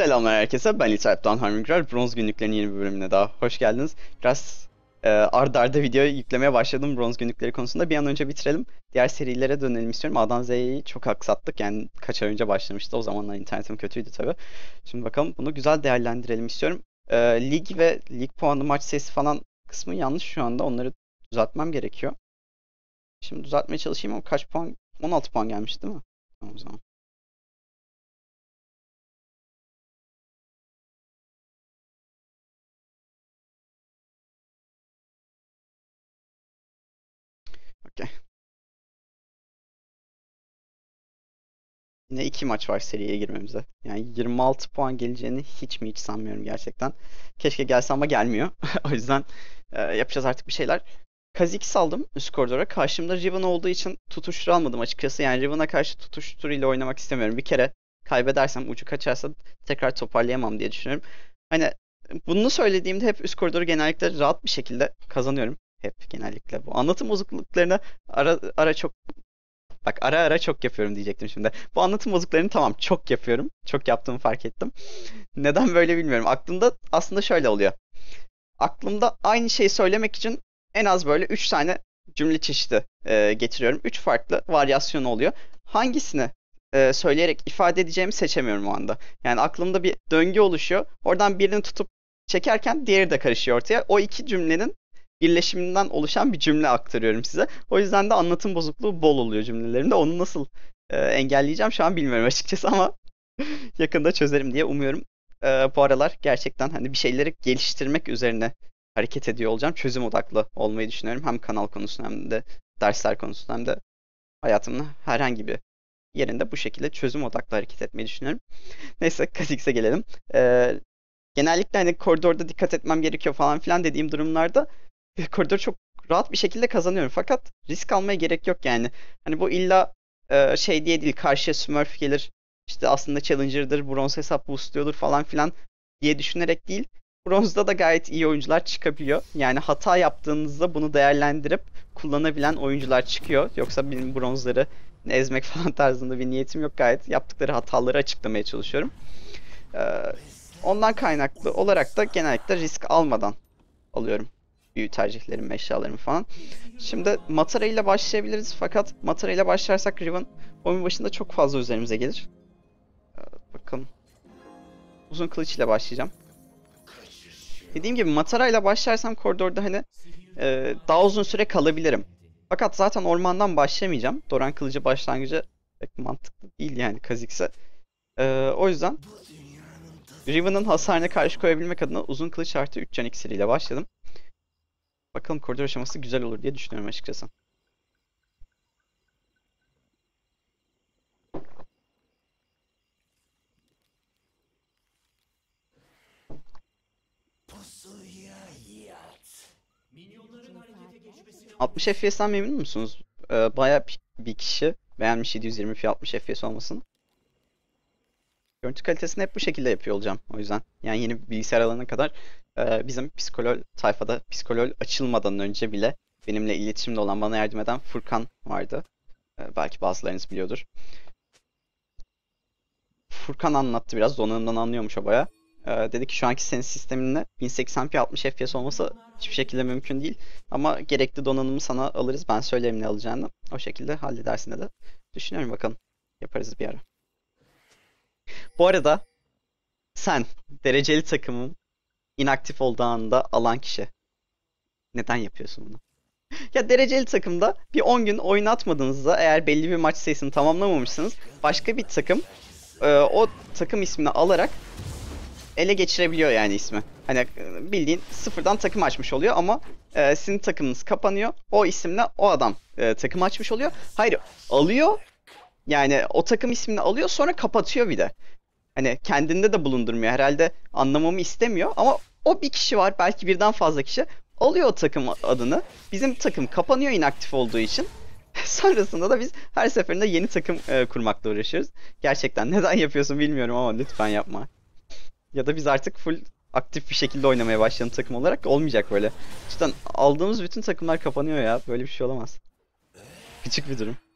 Selamlar herkese. Ben İlter Doğan Harmingral. Bronz günlüklerinin yeni bir bölümüne daha hoş geldiniz. Biraz e, arda arda video yüklemeye başladım bronz günlükleri konusunda. Bir an önce bitirelim. Diğer serilere dönelim istiyorum. A'dan Z'yi çok aksattık. Yani kaç ay önce başlamıştı. O zamanlar internetim kötüydü tabii. Şimdi bakalım bunu güzel değerlendirelim istiyorum. E, lig ve lig puanı maç sayısı falan kısmı yanlış şu anda. Onları düzeltmem gerekiyor. Şimdi düzeltmeye çalışayım ama kaç puan? 16 puan gelmiş değil mi? Tamam o zaman. Okey. Yine iki maç var seriye girmemize. Yani 26 puan geleceğini hiç mi hiç sanmıyorum gerçekten. Keşke gelse ama gelmiyor. O yüzden e, yapacağız artık bir şeyler. Kha'Zix saldım üst koridora. Karşımda Riven olduğu için tutuştur almadım açıkçası. Yani Riven'a karşı tutuştur ile oynamak istemiyorum. Bir kere kaybedersem, ucu kaçarsa tekrar toparlayamam diye düşünüyorum. Hani bunu söylediğimde hep üst koridoru genellikle rahat bir şekilde kazanıyorum. Hep genellikle bu. Anlatım bozukluklarını ara ara çok bak ara ara çok yapıyorum diyecektim şimdi. Bu anlatım bozukluklarını tamam çok yapıyorum. Çok yaptığımı fark ettim. Neden böyle bilmiyorum. Aklımda aslında şöyle oluyor. Aklımda aynı şeyi söylemek için en az böyle 3 tane cümle çeşidi e, getiriyorum. 3 farklı varyasyon oluyor. Hangisini e, söyleyerek ifade edeceğimi seçemiyorum o anda. Yani aklımda bir döngü oluşuyor. Oradan birini tutup çekerken diğeri de karışıyor ortaya. O iki cümlenin birleşiminden oluşan bir cümle aktarıyorum size. O yüzden de anlatım bozukluğu bol oluyor cümlelerimde. Onu nasıl e, engelleyeceğim şu an bilmiyorum açıkçası ama yakında çözerim diye umuyorum. E, bu aralar gerçekten hani bir şeyleri geliştirmek üzerine hareket ediyor olacağım. Çözüm odaklı olmayı düşünüyorum. Hem kanal konusunda hem de dersler konusunda hem de hayatımın herhangi bir yerinde bu şekilde çözüm odaklı hareket etmeyi düşünüyorum. Neyse Kha'Zix'e gelelim. Ee, genellikle hani koridorda dikkat etmem gerekiyor falan filan dediğim durumlarda koridoru çok rahat bir şekilde kazanıyorum. Fakat risk almaya gerek yok yani. Hani bu illa e, şey diye değil karşıya Smurf gelir işte aslında Challenger'dır, bronz hesap boostluyordur falan filan diye düşünerek değil. Bronzda da gayet iyi oyuncular çıkabiliyor. Yani hata yaptığınızda bunu değerlendirip kullanabilen oyuncular çıkıyor. Yoksa benim bronzları ezmek falan tarzında bir niyetim yok. Gayet yaptıkları hataları açıklamaya çalışıyorum. Ee, ondan kaynaklı olarak da genellikle risk almadan alıyorum büyü tercihlerimi, eşyalarımı falan. Şimdi Matara ile başlayabiliriz fakat Matara ile başlarsak Riven oyun başında çok fazla üzerimize gelir. Ee, bakalım. Uzun kılıç ile başlayacağım. Dediğim gibi Matara ile başlarsam koridorda hani e, daha uzun süre kalabilirim. Fakat zaten ormandan başlamayacağım. Doran kılıcı başlangıcı pek mantıklı değil yani Kha'Zix'e. Ee, o yüzden Riven'ın hasarına karşı koyabilmek adına uzun kılıç artı 3 can iksiriyle başladım. Bakalım koridor aşaması güzel olur diye düşünüyorum açıkçası. Minyonların 60 FPS'ten memnun musunuz? Ee, bayağı bir- kişi beğenmiş 720 p 60 FPS olmasını. Görüntü kalitesini hep bu şekilde yapıyor olacağım o yüzden. Yani yeni bilgisayar alana kadar e, bizim psikolol tayfada psikolol açılmadan önce bile benimle iletişimde olan bana yardım eden Furkan vardı. E, belki bazılarınız biliyordur. Furkan anlattı biraz donanımdan anlıyormuş o baya. E, dedi ki şu anki senin sisteminle 1080p 60 FPS olması hiçbir şekilde mümkün değil. Ama gerekli donanımı sana alırız. Ben söylerim ne alacağını. O şekilde halledersin dedi. Düşünüyorum bakalım. Yaparız bir ara. Bu arada sen dereceli takımın inaktif olduğu anda alan kişi. Neden yapıyorsun bunu? Ya dereceli takımda bir 10 gün oyun atmadığınızda eğer belli bir maç sayısını tamamlamamışsınız başka bir takım e, o takım ismini alarak ele geçirebiliyor yani ismi. Hani bildiğin sıfırdan takım açmış oluyor ama e, sizin takımınız kapanıyor. O isimle o adam e, takım açmış oluyor. Hayır alıyor yani o takım ismini alıyor sonra kapatıyor bir de. Hani kendinde de bulundurmuyor. Herhalde anlamamı istemiyor ama o bir kişi var belki birden fazla kişi alıyor o takım adını. Bizim takım kapanıyor inaktif olduğu için. Sonrasında da biz her seferinde yeni takım e, kurmakla uğraşıyoruz. Gerçekten neden yapıyorsun bilmiyorum ama lütfen yapma. Ya da biz artık full aktif bir şekilde oynamaya başlayalım takım olarak olmayacak böyle. Cidden aldığımız bütün takımlar kapanıyor ya. Böyle bir şey olamaz. Küçük bir durum.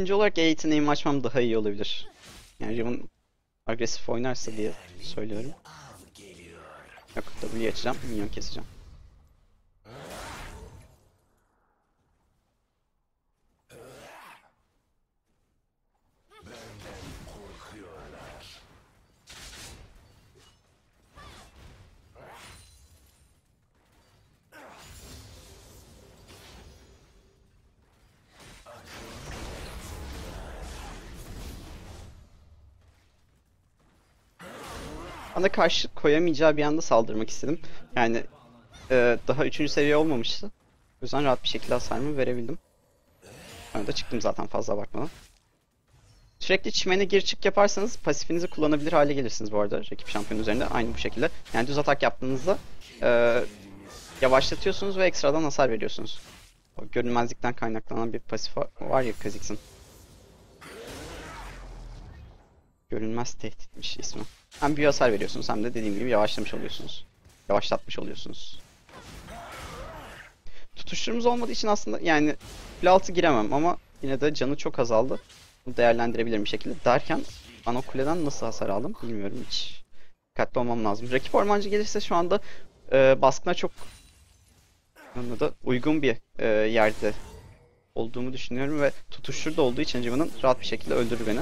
İkinci olarak E yeteneğimi açmam daha iyi olabilir. Yani Riven agresif oynarsa diye söylüyorum. Yok W açacağım, minyon keseceğim. Bana karşı koyamayacağı bir anda saldırmak istedim. Yani e, daha 3. seviye olmamıştı. O yüzden rahat bir şekilde hasarımı verebildim. Sonra da çıktım zaten fazla abartmadan. Sürekli çimene gir çık yaparsanız pasifinizi kullanabilir hale gelirsiniz bu arada rakip şampiyon üzerinde. Aynı bu şekilde. Yani düz atak yaptığınızda e, yavaşlatıyorsunuz ve ekstradan hasar veriyorsunuz. O görünmezlikten kaynaklanan bir pasif var- ya Kha'Zix'in. Görünmez tehditmiş ismi. Hem bir hasar veriyorsunuz hem de dediğim gibi yavaşlamış oluyorsunuz. Yavaşlatmış oluyorsunuz. Tutuşturumuz olmadığı için aslında yani kule altı giremem ama yine de canı çok azaldı. Bunu değerlendirebilirim bir şekilde. Derken ana kuleden nasıl hasar aldım bilmiyorum hiç. Dikkatli olmam lazım. Rakip ormancı gelirse şu anda e, baskına çok da uygun bir e, yerde olduğumu düşünüyorum ve tutuştur da olduğu için Civan'ın rahat bir şekilde öldürür beni.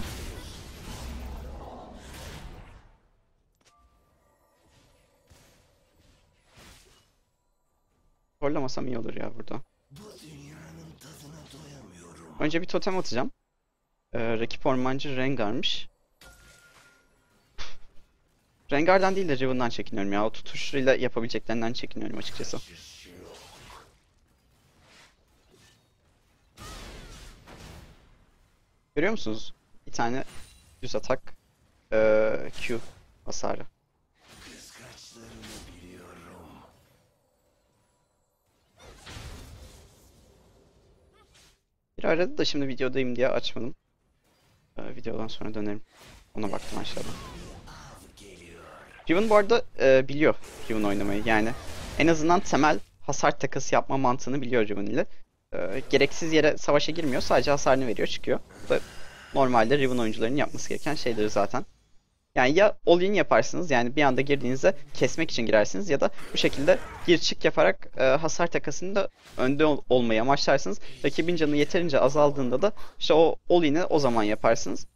Zorlamasam iyi olur ya burada. Önce bir totem atacağım. Ee, rakip ormancı Rengar'mış. Rengar'dan değil de Riven'dan çekiniyorum ya. O tutuşuyla yapabileceklerinden çekiniyorum açıkçası. Görüyor musunuz? Bir tane düz atak ee, Q hasarı. Bir aradı da şimdi videodayım diye açmadım. Ee, videodan sonra dönerim. Ona baktım aşağıdan. Riven bu arada e, biliyor Riven oynamayı yani. En azından temel hasar takası yapma mantığını biliyor Riven ile. E, gereksiz yere savaşa girmiyor. Sadece hasarını veriyor çıkıyor. Bu da normalde Riven oyuncularının yapması gereken şeyleri zaten. Yani ya all-in yaparsınız yani bir anda girdiğinizde kesmek için girersiniz ya da bu şekilde gir çık yaparak e, hasar takasında önde ol- olmayı amaçlarsınız. Rakibin canı yeterince azaldığında da işte o all-in'i o zaman yaparsınız.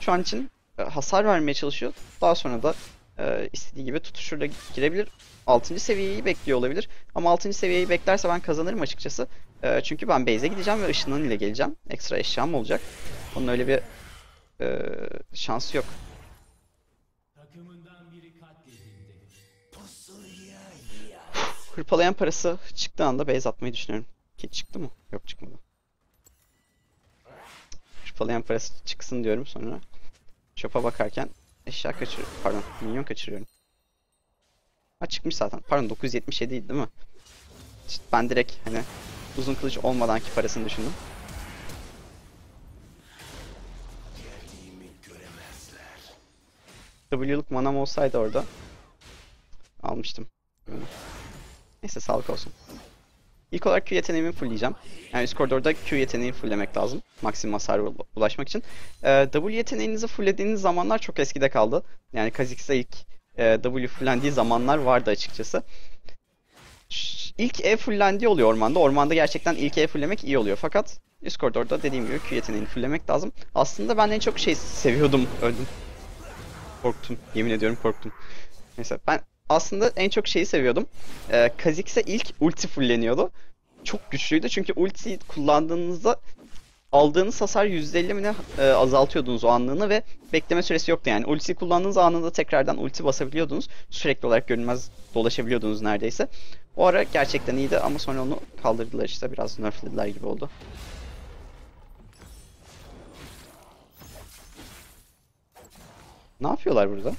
Şu an için e, hasar vermeye çalışıyor. Daha sonra da e, istediği gibi tutuşurla girebilir. 6. seviyeyi bekliyor olabilir. Ama 6. seviyeyi beklerse ben kazanırım açıkçası. E, çünkü ben base'e gideceğim ve ışınlan ile geleceğim. Ekstra eşyam olacak. Onun öyle bir e, şansı yok. Hırpalayan parası çıktığı anda base atmayı düşünüyorum. Ki çıktı mı? Yok çıkmadı. Hırpalayan parası çıksın diyorum sonra. Shop'a bakarken eşya kaçır pardon minyon kaçırıyorum. Ha çıkmış zaten. Pardon 977 değil mi? İşte ben direkt hani uzun kılıç olmadanki parasını düşündüm. W'luk manam olsaydı orada almıştım. Neyse sağlık olsun. İlk olarak Q yeteneğimi fullleyeceğim. Yani üst koridorda Q yeteneği fulllemek lazım. Maksimum hasara ul- ulaşmak için. Ee, W yeteneğinizi fulllediğiniz zamanlar çok eskide kaldı. Yani Kha'Zix'e ilk e, W fullendiği zamanlar vardı açıkçası. İlk E fullendiği oluyor ormanda. Ormanda gerçekten ilk E fulllemek iyi oluyor. Fakat üst koridorda dediğim gibi Q yeteneğini fulllemek lazım. Aslında ben en çok şey seviyordum. Öldüm. Korktum. Yemin ediyorum korktum. Neyse ben aslında en çok şeyi seviyordum. Ee, Kha'Zix'e ilk ulti fulleniyordu. Çok güçlüydü çünkü ultiyi kullandığınızda aldığınız hasar %50 mi ne e, azaltıyordunuz o anlığını ve bekleme süresi yoktu yani. Ultiyi kullandığınız anında tekrardan ulti basabiliyordunuz. Sürekli olarak görünmez dolaşabiliyordunuz neredeyse. O ara gerçekten iyiydi ama sonra onu kaldırdılar işte biraz nerflediler gibi oldu. Ne yapıyorlar burada?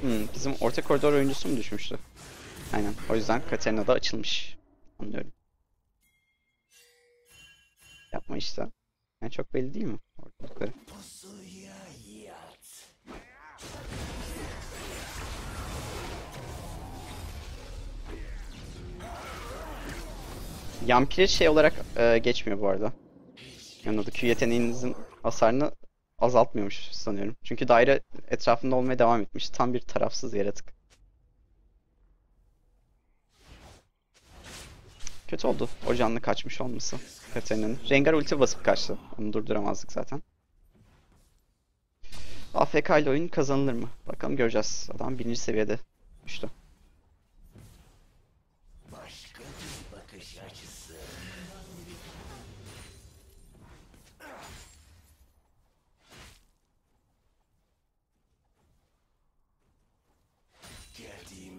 Hmm, bizim orta koridor oyuncusu mu düşmüştü? Aynen. O yüzden Katarina da açılmış. Anlıyorum. Yapma işte. Yani çok belli değil mi? Ortalıkları. Yampiri şey olarak e, geçmiyor bu arada. Yani Q yeteneğinizin hasarını azaltmıyormuş sanıyorum. Çünkü daire etrafında olmaya devam etmiş. Tam bir tarafsız yaratık. Kötü oldu o canlı kaçmış olması Katarina'nın. Rengar ulti basıp kaçtı. Onu durduramazdık zaten. AFK ile oyun kazanılır mı? Bakalım göreceğiz. Adam birinci seviyede düştü.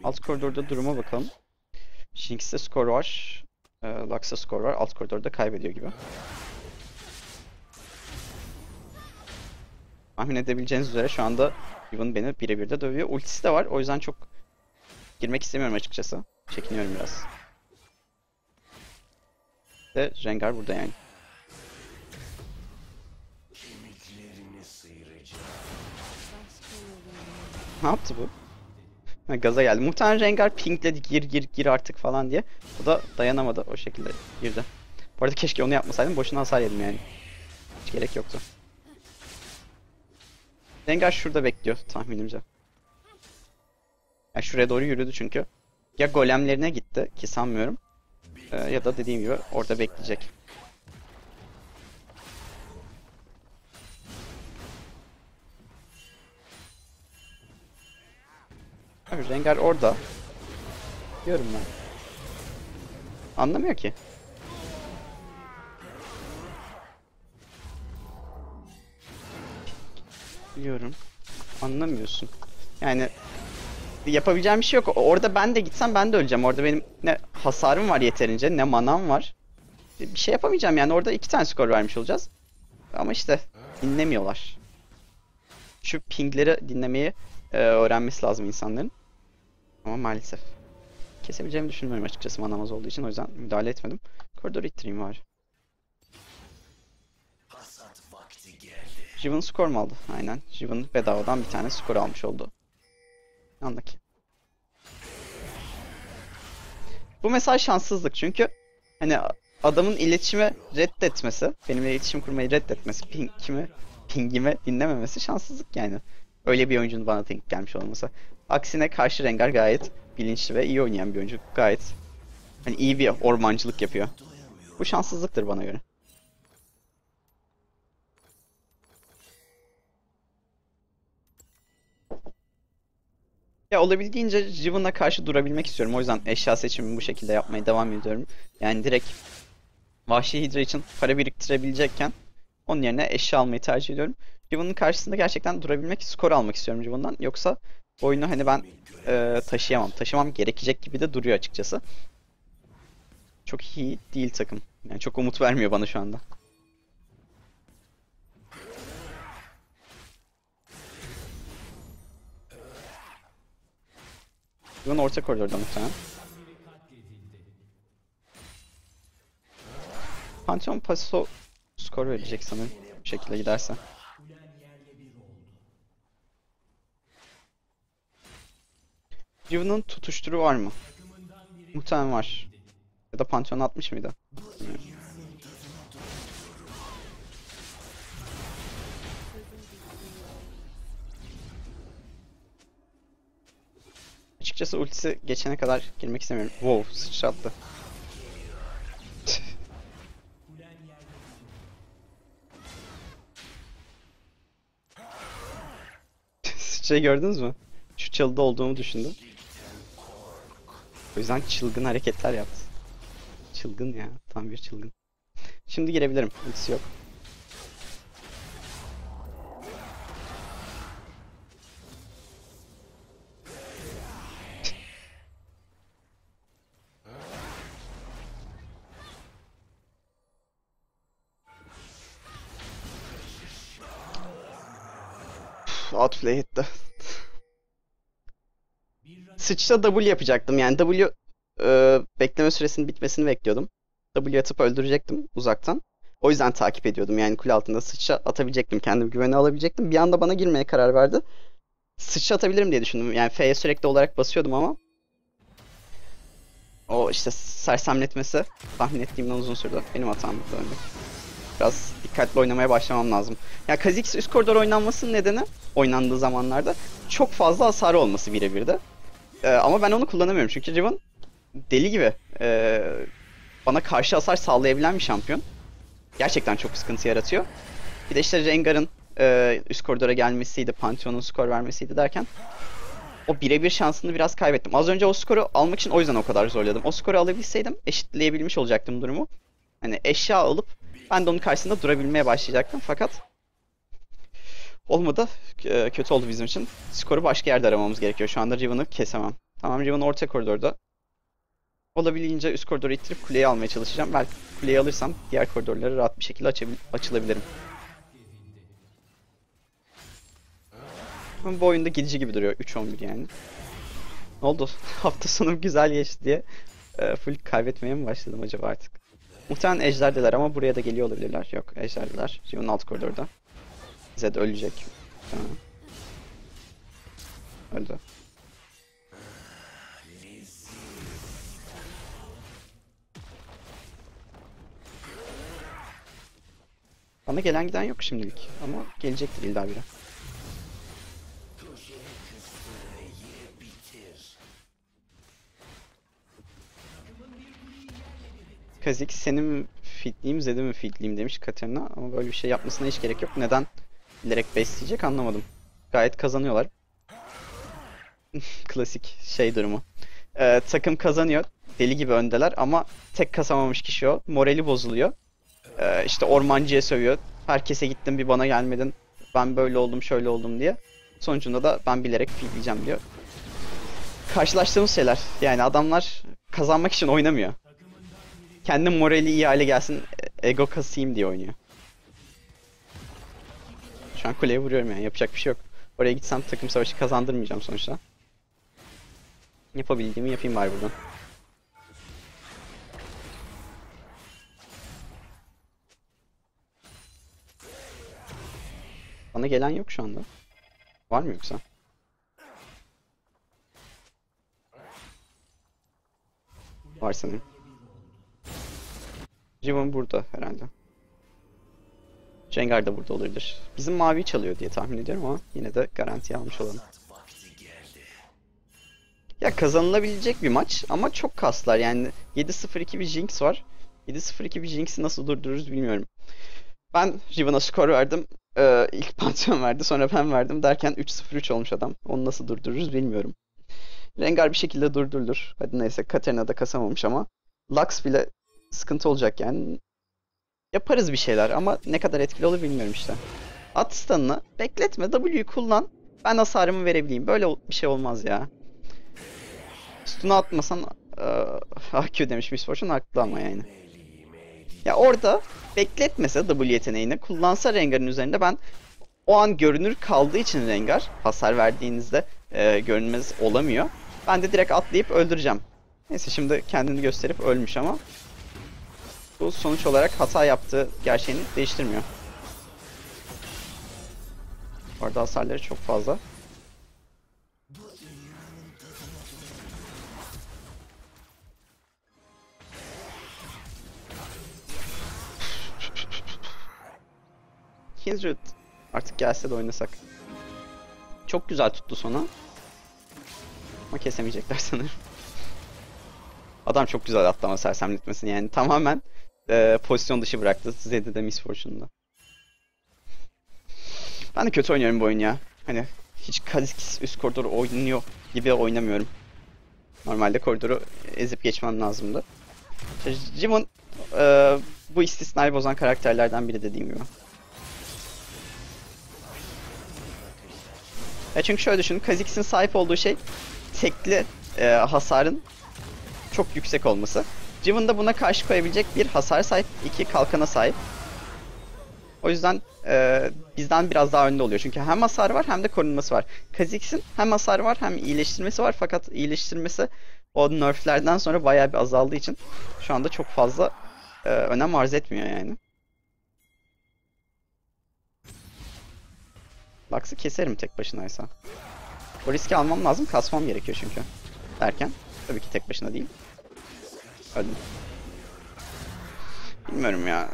Alt koridorda duruma bakalım. Jinx'te skor var. E, Lux'ta skor var. Alt koridorda kaybediyor gibi. Tahmin edebileceğiniz üzere şu anda Riven beni birebir de dövüyor. Ultisi de var. O yüzden çok girmek istemiyorum açıkçası. Çekiniyorum biraz. De Rengar burada yani. Ne yaptı bu? Gaza geldi. Muhtemelen Rengar pingledi gir gir gir artık falan diye. O da dayanamadı o şekilde girdi. Bu arada keşke onu yapmasaydım. Boşuna hasar yedim yani. Hiç gerek yoktu. Rengar şurada bekliyor tahminimce. Yani şuraya doğru yürüdü çünkü. Ya golemlerine gitti ki sanmıyorum. Ee, ya da dediğim gibi orada bekleyecek. Abi Rengar orada. Diyorum ben. Anlamıyor ki. Biliyorum. Anlamıyorsun. Yani yapabileceğim bir şey yok. Orada ben de gitsem ben de öleceğim. Orada benim ne hasarım var yeterince ne manam var. Bir şey yapamayacağım yani. Orada iki tane skor vermiş olacağız. Ama işte dinlemiyorlar. Şu pingleri dinlemeyi e, öğrenmesi lazım insanların. Ama maalesef. Kesebileceğimi düşünmüyorum açıkçası manamaz olduğu için. O yüzden müdahale etmedim. Koridoru ittireyim var. Jiven skor mu aldı? Aynen. Jiven bedavadan bir tane skor almış oldu. Anladık. Bu mesela şanssızlık çünkü hani adamın iletişime reddetmesi, benimle iletişim kurmayı reddetmesi, pingimi, pingime dinlememesi şanssızlık yani. Öyle bir oyuncunun bana denk gelmiş olması. Aksine karşı Rengar gayet bilinçli ve iyi oynayan bir oyuncu. Gayet hani iyi bir ormancılık yapıyor. Bu şanssızlıktır bana göre. Ya olabildiğince Riven'a karşı durabilmek istiyorum. O yüzden eşya seçimimi bu şekilde yapmaya devam ediyorum. Yani direkt Vahşi Hidra için para biriktirebilecekken onun yerine eşya almayı tercih ediyorum. Riven'ın karşısında gerçekten durabilmek, skor almak istiyorum Riven'dan. Yoksa oyunu hani ben e, taşıyamam. Taşımam gerekecek gibi de duruyor açıkçası. Çok iyi değil takım. Yani çok umut vermiyor bana şu anda. Riven orta koridorda muhtemelen. Pantheon Paso skor verecek sanırım. Bu şekilde giderse. Riven'ın tutuşturu var mı? Muhtemelen var. Ya da Pantheon atmış mıydı? Bilmiyorum. Açıkçası ultisi geçene kadar girmek istemiyorum. Wow, sıçrattı. Sıçrayı gördünüz mü? Şu çalıda olduğumu düşündü. O yüzden çılgın hareketler yaptı. Çılgın ya. Tam bir çılgın. Şimdi girebilirim. Ultisi yok. Sıçra W yapacaktım yani W e, bekleme süresinin bitmesini bekliyordum. W atıp öldürecektim uzaktan. O yüzden takip ediyordum yani kule altında sıçra atabilecektim. Kendim güvene alabilecektim. Bir anda bana girmeye karar verdi. Sıçra atabilirim diye düşündüm. Yani F'ye sürekli olarak basıyordum ama o işte sersemletmesi tahmin ettiğimden uzun sürdü. Benim hatam örnek. Biraz dikkatli oynamaya başlamam lazım. Ya Kha'Zix üst koridor oynanmasının nedeni oynandığı zamanlarda çok fazla hasarı olması birebir de. Ee, ama ben onu kullanamıyorum çünkü Riven deli gibi ee, bana karşı hasar sağlayabilen bir şampiyon. Gerçekten çok sıkıntı yaratıyor. Bir de işte Rengar'ın ee, üst koridora gelmesiydi, Pantheon'un skor vermesiydi derken o birebir şansını biraz kaybettim. Az önce o skoru almak için o yüzden o kadar zorladım. O skoru alabilseydim eşitleyebilmiş olacaktım durumu. Hani eşya alıp ben de onun karşısında durabilmeye başlayacaktım fakat olmadı. K- kötü oldu bizim için. Skoru başka yerde aramamız gerekiyor. Şu anda Riven'ı kesemem. Tamam Riven orta koridorda. Olabildiğince üst koridoru ittirip kuleyi almaya çalışacağım. Belki kuleyi alırsam diğer koridorları rahat bir şekilde açılabilirim. Ama bu oyunda gidici gibi duruyor. 3-11 yani. Ne oldu? Hafta sonu güzel geçti diye e, full kaybetmeye mi başladım acaba artık? Muhtemelen ejderdeler ama buraya da geliyor olabilirler. Yok ejderdeler. Riven'ın alt koridorda. Zed ölecek. Tamam. Öldü. Bana gelen giden yok şimdilik. Ama gelecektir illa biri. Kazik seni mi fitleyeyim Zed'i mi fitleyeyim demiş Katerina ama böyle bir şey yapmasına hiç gerek yok. Neden bilerek besleyecek anlamadım. Gayet kazanıyorlar. Klasik şey durumu. Ee, takım kazanıyor. Deli gibi öndeler ama tek kazanmamış kişi o. Morali bozuluyor. Ee, işte ormancıya sövüyor. Herkese gittim bir bana gelmedin. Ben böyle oldum şöyle oldum diye. Sonucunda da ben bilerek fitleyeceğim diyor. Karşılaştığımız şeyler. Yani adamlar kazanmak için oynamıyor kendi morali iyi hale gelsin, ego kasayım diye oynuyor. An kuleye vuruyorum yani yapacak bir şey yok. Oraya gitsem takım savaşı kazandırmayacağım sonuçta. Yapabildiğimi yapayım bari buradan. Bana gelen yok şu anda. Var mı yoksa? Var sanırım. Riven burada herhalde. Jengar da burada olabilir. Bizim mavi çalıyor diye tahmin ediyorum ama yine de garanti almış olalım. Ya kazanılabilecek bir maç ama çok kaslar yani 7-0-2 bir Jinx var. 7-0-2 bir Jinx'i nasıl durdururuz bilmiyorum. Ben Riven'a skor verdim. Ee, ilk Pantheon verdi sonra ben verdim derken 3-0-3 olmuş adam. Onu nasıl durdururuz bilmiyorum. Rengar bir şekilde durdurulur. Hadi neyse Katarina da kasamamış ama Lux bile sıkıntı olacak yani. Yaparız bir şeyler ama ne kadar etkili olur bilmiyorum işte. At stun'ını bekletme W'yu kullan. Ben hasarımı verebileyim. Böyle bir şey olmaz ya. Stun'u atmasan uh, AQ demiş Miss Fortune haklı ama yani. Ya orada bekletmese W yeteneğini kullansa Rengar'ın üzerinde ben o an görünür kaldığı için Rengar hasar verdiğinizde e, görünmez olamıyor. Ben de direkt atlayıp öldüreceğim. Neyse şimdi kendini gösterip ölmüş ama bu sonuç olarak hata yaptığı gerçeğini değiştirmiyor. Bu arada hasarları çok fazla. Kindred artık gelse de oynasak. Çok güzel tuttu sona. Ama kesemeyecekler sanırım. Adam çok güzel atlama sersemletmesini yani tamamen e, pozisyon dışı bıraktı Zed'i de Miss Fortune'da. Ben de kötü oynuyorum bu oyunu ya. Hani hiç Kha'Zix üst koridoru oynuyor gibi oynamıyorum. Normalde koridoru ezip geçmem lazımdı. Jimon e, bu istisnayı bozan karakterlerden biri dediğim gibi. Ya çünkü şöyle düşünün, Kha'Zix'in sahip olduğu şey tekli e, hasarın çok yüksek olması. Jiven da buna karşı koyabilecek bir hasar sahip, iki kalkana sahip. O yüzden e, bizden biraz daha önde oluyor. Çünkü hem hasar var hem de korunması var. Kha'Zix'in hem hasar var hem iyileştirmesi var fakat iyileştirmesi o nerflerden sonra bayağı bir azaldığı için şu anda çok fazla e, önem arz etmiyor yani. Lux'ı keserim tek başınaysa. O riski almam lazım, kasmam gerekiyor çünkü. Derken, tabii ki tek başına değil. Öldüm. Bilmiyorum ya.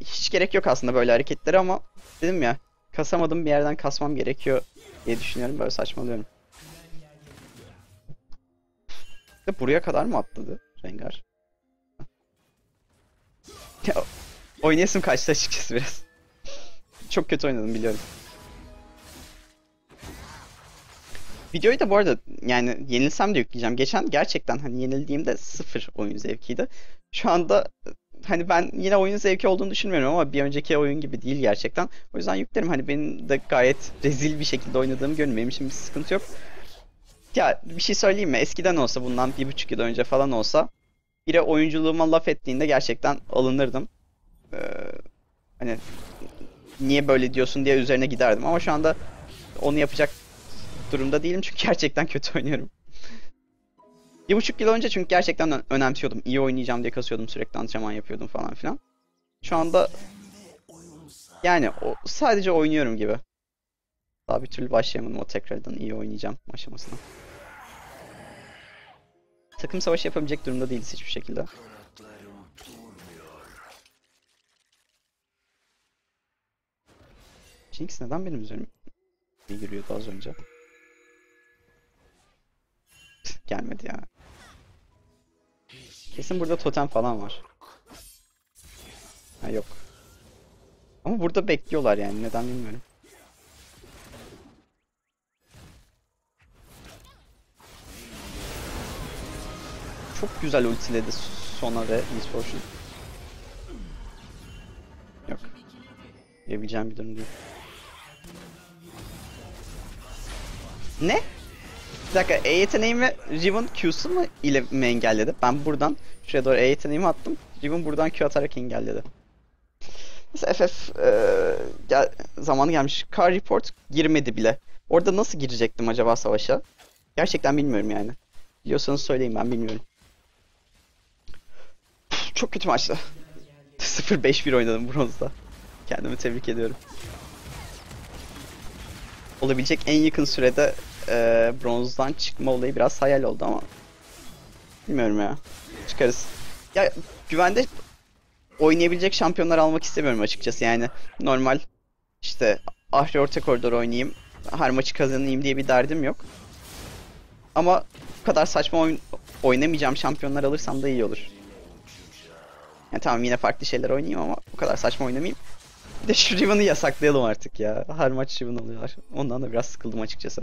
Hiç gerek yok aslında böyle hareketlere ama dedim ya kasamadım bir yerden kasmam gerekiyor diye düşünüyorum böyle saçmalıyorum. Ve buraya kadar mı atladı Rengar? Ya, oynayasım kaçtı açıkçası biraz. Çok kötü oynadım biliyorum. Videoyu da bu arada yani yenilsem de yükleyeceğim. Geçen gerçekten hani yenildiğimde sıfır oyun zevkiydi. Şu anda hani ben yine oyun zevki olduğunu düşünmüyorum ama bir önceki oyun gibi değil gerçekten. O yüzden yüklerim. Hani benim de gayet rezil bir şekilde oynadığımı görün. Benim için bir sıkıntı yok. Ya bir şey söyleyeyim mi? Eskiden olsa bundan bir buçuk yıl önce falan olsa biri oyunculuğuma laf ettiğinde gerçekten alınırdım. Ee, hani niye böyle diyorsun diye üzerine giderdim ama şu anda onu yapacak durumda değilim çünkü gerçekten kötü oynuyorum. Bir buçuk yıl önce çünkü gerçekten önemsiyordum. İyi oynayacağım diye kasıyordum sürekli antrenman yapıyordum falan filan. Şu anda yani o, sadece oynuyorum gibi. Daha bir türlü başlayamadım o tekrardan iyi oynayacağım aşamasına. Takım savaşı yapabilecek durumda değiliz hiçbir şekilde. Jinx neden benim üzerime yürüyordu az önce? Gelmedi ya. Kesin burada totem falan var. Ha yok. Ama burada bekliyorlar yani neden bilmiyorum. Çok güzel ultiledi Sona ve Miss. Yok. Yapabileceğim bir durum değil. Ne? Bir dakika E yeteneğimi Riven Q'su mu ile mi engelledi? Ben buradan şuraya doğru E yeteneğimi attım. Riven buradan Q atarak engelledi. Neyse FF e, gel, zamanı gelmiş. Car Report girmedi bile. Orada nasıl girecektim acaba savaşa? Gerçekten bilmiyorum yani. Biliyorsanız söyleyin ben bilmiyorum. Çok kötü maçtı. 0-5-1 oynadım bronzda. Kendimi tebrik ediyorum. Olabilecek en yakın sürede e, bronzdan çıkma olayı biraz hayal oldu ama bilmiyorum ya. Çıkarız. Ya güvende oynayabilecek şampiyonlar almak istemiyorum açıkçası yani. Normal işte Ahri orta koridor oynayayım, her maçı kazanayım diye bir derdim yok. Ama bu kadar saçma oyun oynamayacağım şampiyonlar alırsam da iyi olur. Yani tamam yine farklı şeyler oynayayım ama bu kadar saçma oynamayayım. Bir de şu Riven'ı yasaklayalım artık ya. Her maç Riven alıyorlar. Ondan da biraz sıkıldım açıkçası.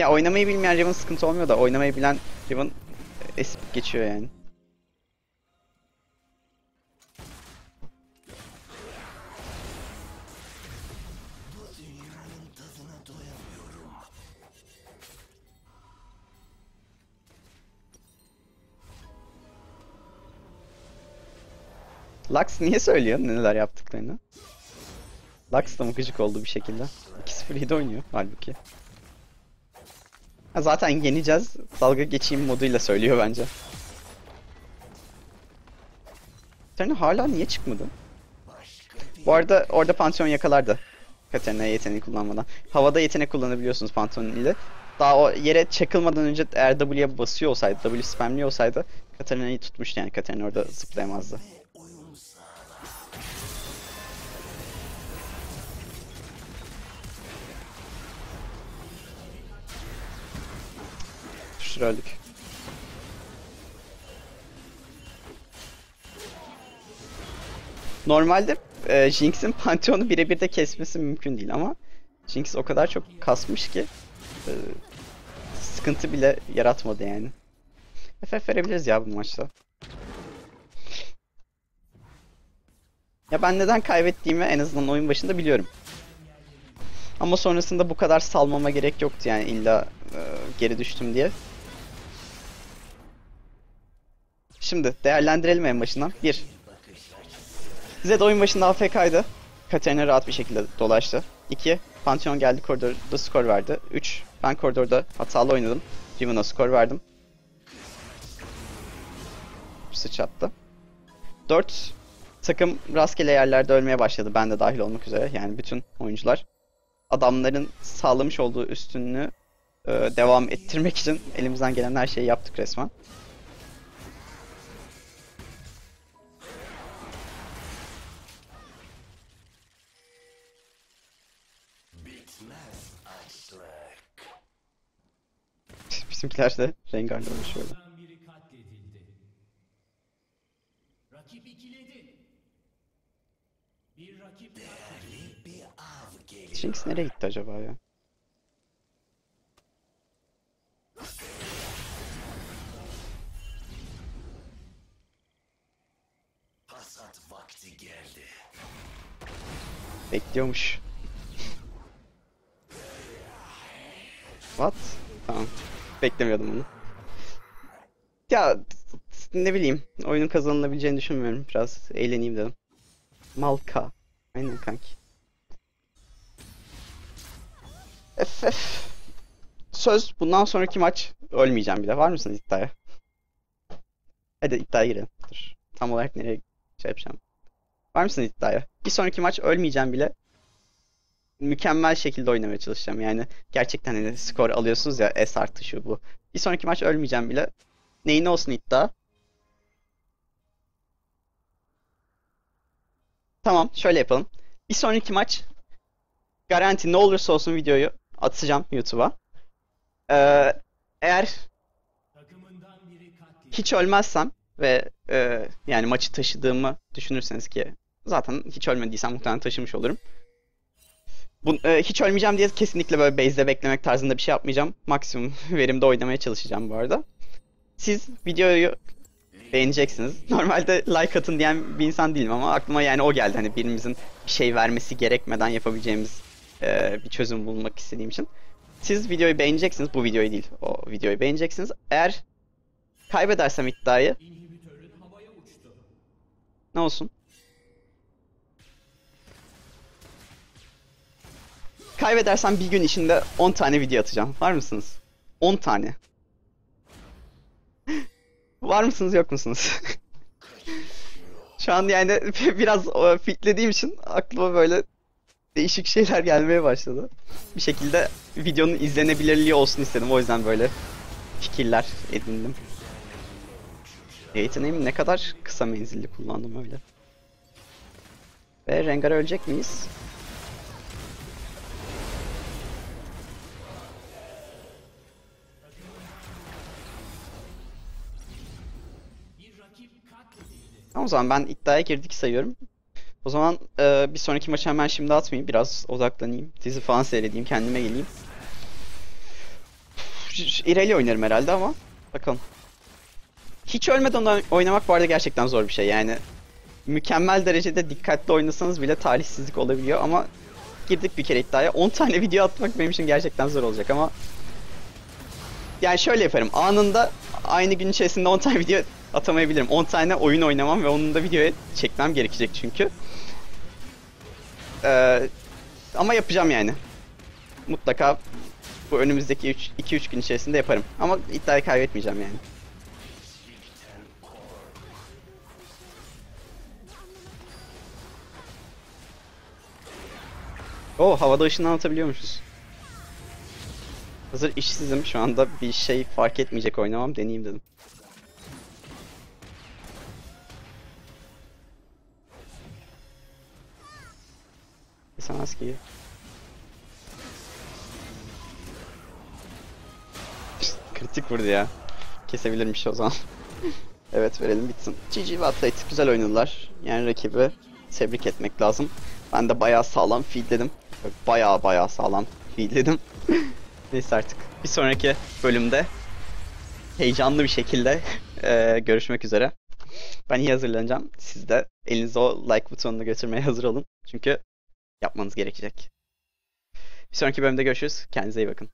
Ya oynamayı bilmeyen Riven sıkıntı olmuyor da oynamayı bilen Riven esip geçiyor yani. Lux niye söylüyor neler yaptıklarını? Lux da mı gıcık oldu bir şekilde? 2-0-7 oynuyor halbuki. Zaten yeneceğiz. Dalga geçeyim moduyla söylüyor bence. Katarina hala niye çıkmadı? Bu arada orada Pantheon yakalardı. Katarina yeteneği kullanmadan. Havada yetenek kullanabiliyorsunuz Pantheon ile. Daha o yere çakılmadan önce eğer W'ye basıyor olsaydı, W spamliyor olsaydı Katarina'yı tutmuştu yani. Katarina orada zıplayamazdı. Öldük. Normalde e, Jinx'in Pantheon'u birebir de kesmesi mümkün değil ama Jinx o kadar çok kasmış ki e, sıkıntı bile yaratmadı yani. FF verebiliriz ya bu maçta. Ya ben neden kaybettiğimi en azından oyun başında biliyorum. Ama sonrasında bu kadar salmama gerek yoktu yani illa e, geri düştüm diye. Şimdi değerlendirelim en başından. 1. Zed oyun başında AFK'ydı. Katarina rahat bir şekilde dolaştı. 2. Pantheon geldi koridorda skor verdi. 3. Ben koridorda hatalı oynadım. Riven'a skor verdim. Sıçrattı. 4. Takım rastgele yerlerde ölmeye başladı. Ben de dahil olmak üzere. Yani bütün oyuncular. Adamların sağlamış olduğu üstünlüğü e, devam ettirmek için elimizden gelen her şeyi yaptık resmen. Bizimkiler de Rengar'la uğraşıyorlar. Rakip ikiledi. Bir rakip. Jinx nereye gitti acaba ya? Hasat vakti geldi. Bekliyormuş. What? Tamam. Beklemiyordum bunu. Ya ne bileyim. Oyunun kazanılabileceğini düşünmüyorum. Biraz eğleneyim dedim. Malka. Aynen kanki. FF. Söz bundan sonraki maç ölmeyeceğim bir de. Var mısınız iddiaya? Hadi iddiaya girelim. Dur. Tam olarak nereye şey yapacağım. Var mısınız iddiaya? Bir sonraki maç ölmeyeceğim bile. Mükemmel şekilde oynamaya çalışacağım. Yani gerçekten hani skor alıyorsunuz ya S artı şu bu. Bir sonraki maç ölmeyeceğim bile. Neyin olsun iddia? Tamam, şöyle yapalım. Bir sonraki maç garanti ne olursa olsun videoyu atacağım YouTube'a. Ee, eğer hiç ölmezsem ve e, yani maçı taşıdığımı düşünürseniz ki zaten hiç ölmediysem muhtemelen taşımış olurum. Bu, e, hiç ölmeyeceğim diye kesinlikle böyle base'de beklemek tarzında bir şey yapmayacağım. Maksimum verimde oynamaya çalışacağım bu arada. Siz videoyu beğeneceksiniz. Normalde like atın diyen bir insan değilim ama aklıma yani o geldi. Hani birimizin bir şey vermesi gerekmeden yapabileceğimiz e, bir çözüm bulmak istediğim için. Siz videoyu beğeneceksiniz. Bu videoyu değil. O videoyu beğeneceksiniz. Eğer kaybedersem iddiayı ne olsun? Kaybedersem bir gün içinde 10 tane video atacağım. Var mısınız? 10 tane. Var mısınız yok musunuz? Şu an yani biraz o, fitlediğim için aklıma böyle değişik şeyler gelmeye başladı. Bir şekilde videonun izlenebilirliği olsun istedim. O yüzden böyle fikirler edindim. Yeteneğimi ne kadar kısa menzilli kullandım öyle. Ve Rengar ölecek miyiz? Tamam o zaman ben iddiaya girdik sayıyorum. O zaman e, bir sonraki maçı hemen şimdi atmayayım. Biraz odaklanayım. Dizi falan seyredeyim. Kendime geleyim. İreli oynarım herhalde ama. Bakalım. Hiç ölmeden oy- oynamak bu arada gerçekten zor bir şey. Yani mükemmel derecede dikkatli oynasanız bile talihsizlik olabiliyor ama girdik bir kere iddiaya. 10 tane video atmak benim için gerçekten zor olacak ama yani şöyle yaparım. Anında aynı gün içerisinde 10 tane video atamayabilirim. 10 tane oyun oynamam ve onun da videoya çekmem gerekecek çünkü. Ee, ama yapacağım yani. Mutlaka bu önümüzdeki 2-3 gün içerisinde yaparım. Ama iddiayı kaybetmeyeceğim yani. Oo havada ışınlan atabiliyormuşuz. Hazır işsizim şu anda bir şey fark etmeyecek oynamam deneyeyim dedim. Ki. Kritik vurdu ya. Kesebilirmiş o zaman. evet verelim bitsin. GG ve Athlete güzel oynadılar. Yani rakibi tebrik etmek lazım. Ben de bayağı sağlam feedledim. Bayağı bayağı sağlam feedledim. Neyse artık. Bir sonraki bölümde heyecanlı bir şekilde eee, görüşmek üzere. Ben iyi hazırlanacağım. Siz de elinize o like butonunu götürmeye hazır olun. Çünkü yapmanız gerekecek. Bir sonraki bölümde görüşürüz. Kendinize iyi bakın.